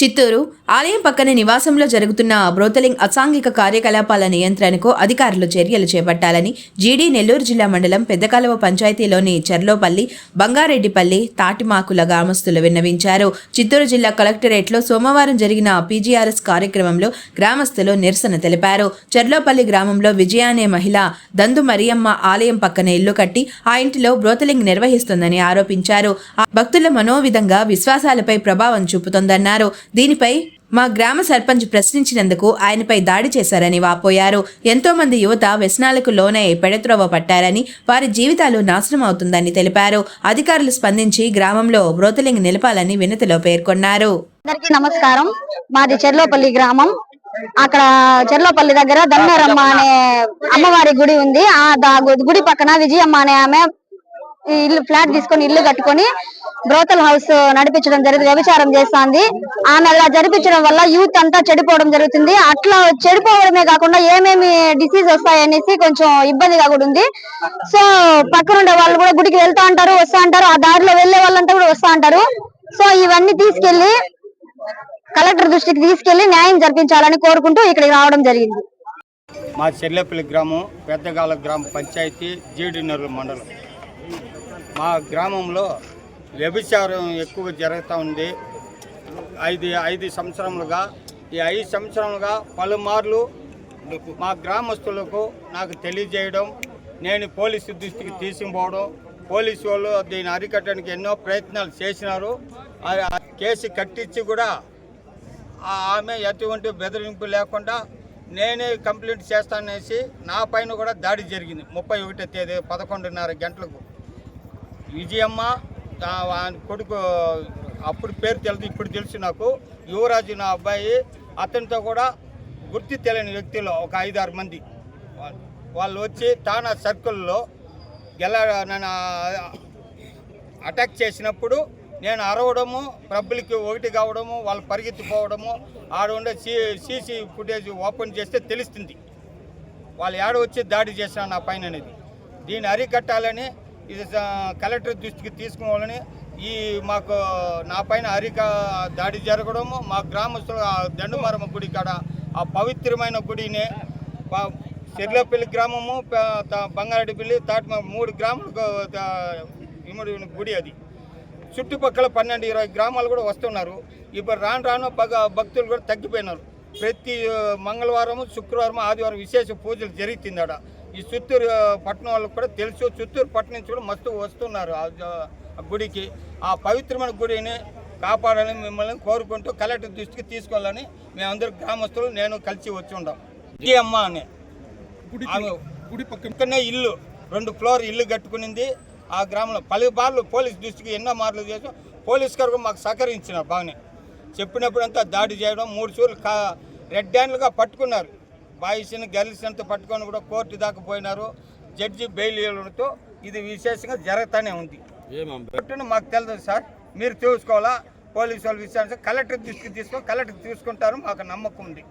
చిత్తూరు ఆలయం పక్కనే నివాసంలో జరుగుతున్న బ్రోతలింగ్ అసాంఘిక కార్యకలాపాల నియంత్రణకు అధికారులు చర్యలు చేపట్టాలని జీడీ నెల్లూరు జిల్లా మండలం పెద్దకాలువ పంచాయతీలోని చెర్లోపల్లి బంగారెడ్డిపల్లి తాటిమాకుల గ్రామస్తులు విన్నవించారు. చిత్తూరు జిల్లా కలెక్టరేట్లో సోమవారం జరిగిన పీజీఆర్ఎస్ కార్యక్రమంలో గ్రామస్తులు నిరసన తెలిపారు. చెర్లోపల్లి గ్రామంలో విజయ అనే మహిళ దందు మరియమ్మ ఆలయం పక్కనే ఇల్లు కట్టి ఆ ఇంటిలో బ్రోతలింగ్ నిర్వహిస్తుందని ఆరోపించారు. ఆ భక్తుల మనోవిధంగా విశ్వాసాలపై ప్రభావం చూపుతోందన్నారు. దీనిపై మా గ్రామ సర్పంచ్ ప్రశ్నించినందుకు ఆయనపై దాడి చేశారని వాపోయారు. ఎంతో మంది యువత వ్యసనాలకు లోనై పెడత్రోవ పట్టారని వారి జీవితాలు నాశనం అవుతుందని తెలిపారు. అధికారులు స్పందించి గ్రామంలో బ్రోతలింగ్ నిలపాలని వినతిలో పేర్కొన్నారు. అందరికీ నమస్కారం. మాది చెర్లోపల్లి గ్రామం. అక్కడ చెర్లోపల్లి దగ్గర దన్నరమ్మ అనే అమ్మవారి గుడి ఉంది. ఆ దా- గుడి పక్కన విజయమ్మ అనే ఆమె ఇల్లు ఫ్లాట్ తీసుకొని ఇల్లు కట్టుకొని బ్రోతల్ హౌస్ నడిపించడం జరుగుతుంది వ్యభిచారం చేస్తుంది. ఆమె అలా జరిపించడం వల్ల యూత్ అంతా చెడిపోవడం జరుగుతుంది. అట్లా చెడిపోవడమే కాకుండా ఏమేమి డిసీజ్ వస్తాయనేసి కొంచెం ఇబ్బందిగా కూడా ఉంది. సో పక్కనుండే వాళ్ళు కూడా గుడికి వెళ్తా అంటారు వస్తా అంటారు. ఆ దారిలో వెళ్ళే వాళ్ళంతా కూడా వస్తా అంటారు. సో ఇవన్నీ తీసుకెళ్ళి కలెక్టర్ దృష్టికి తీసుకెళ్ళి న్యాయం జరిపించాలని కోరుకుంటూ ఇక్కడికి రావడం జరిగింది. మా చెల్లెపల్లి గ్రామం పెద్దగాల గ్రామ పంచాయతీ జీడినర్ల మండలం. మా గ్రామంలో వ్యభిచారం ఎక్కువ జరుగుతూ ఉంది. ఐదు ఐదు సంవత్సరములుగా ఈ ఐదు సంవత్సరములుగా పలుమార్లు మా గ్రామస్తులకు నాకు తెలియజేయడం నేను పోలీసు దృష్టికి తీసుకుపోవడం పోలీసు వాళ్ళు దీన్ని అరికట్టడానికి ఎన్నో ప్రయత్నాలు చేసినారు. ఆ కేసు కట్టించి కూడా ఆమె ఎటువంటి బెదిరింపు లేకుండా నేనే కంప్లైంట్ చేస్తాననేసి నా పైన కూడా దాడి జరిగింది. ముప్పై ఒకటో తేదీ పదకొండున్నర గంటలకు. విజయమ్మ కొడుకు అప్పుడు పేరు తెలుసు ఇప్పుడు తెలుసు నాకు. యువరాజు నా అబ్బాయి. అతనితో కూడా గుర్తు తెలియని వ్యక్తులు ఒక ఐదారు మంది. వాళ్ళు వచ్చి తానా సర్కిల్లో గెల నన్ను అటాక్ చేసినప్పుడు నేను అరవడము పబ్లిక్ ఒకటి కావడము వాళ్ళు పరిగెత్తిపోవడము ఆడ ఉండే సీ సీసీ ఫుటేజ్ ఓపెన్ చేస్తే తెలుస్తుంది. వాళ్ళు ఏడ వచ్చి దాడి చేసిన నా పైన అనేది. దీన్ని అరికట్టాలని ఇది కలెక్టర్ దృష్టికి తీసుకోవాలని ఈ మాకు నా పైన హరిక దాడి జరగడము మా గ్రామస్తులు ఆ దండుమారమ్మ గుడి కాడ ఆ పవిత్రమైన గుడిని చెర్లపల్లి గ్రామము బంగారెడ్డిపల్లి తాటి మూడు గ్రాములకు ఇముడి గుడి అది. చుట్టుపక్కల పన్నెండు ఇరవై గ్రామాలు కూడా వస్తున్నారు. ఇప్పుడు రాను రాను భగ భక్తులు కూడా తగ్గిపోయినారు. ప్రతి మంగళవారము శుక్రవారం ఆదివారం విశేష పూజలు జరుగుతుంది ఆడ. ఈ చిత్తూరు పట్టణం వాళ్ళకి కూడా తెలుసు. చిత్తూరు పట్టణం నుంచి కూడా మస్తు వస్తున్నారు. ఆ గుడికి. ఆ పవిత్రమైన గుడిని కాపాడాలని మిమ్మల్ని కోరుకుంటూ కలెక్టర్ దృష్టికి తీసుకోవాలని మేమందరూ గ్రామస్తులు నేను కలిసి వచ్చి ఉన్నాం ఈ అమ్మ అని. గుడి పక్కనే ఇల్లు రెండు ఫ్లోర్ ఇల్లు కట్టుకునింది. ఆ గ్రామంలో పలు బార్లు పోలీస్ దృష్టికి ఎన్నో మార్లు చేసాం పోలీస్ గారు మాకు సహకరించినారు బాగానే. చెప్పినప్పుడంతా దాడి చేయడం మూడు చూర్లు కా రెడ్ హ్యాండ్లుగా పట్టుకున్నారు. బాయ్స్ని గర్ల్స్ అంతా పట్టుకొని కూడా కోర్టు దాకా పోయినారు. జడ్జి బెయిల్ ఇవ్వడంతో ఇది విశేషంగా జరుగుతూనే ఉంది. కోర్టును మాకు తెలియదు సార్. మీరు చూసుకోవాలా పోలీసు వాళ్ళు విచారించి కలెక్టర్ దృష్టికి తీసుకొని కలెక్టర్ తీసుకుంటారు మాకు నమ్మకం ఉంది.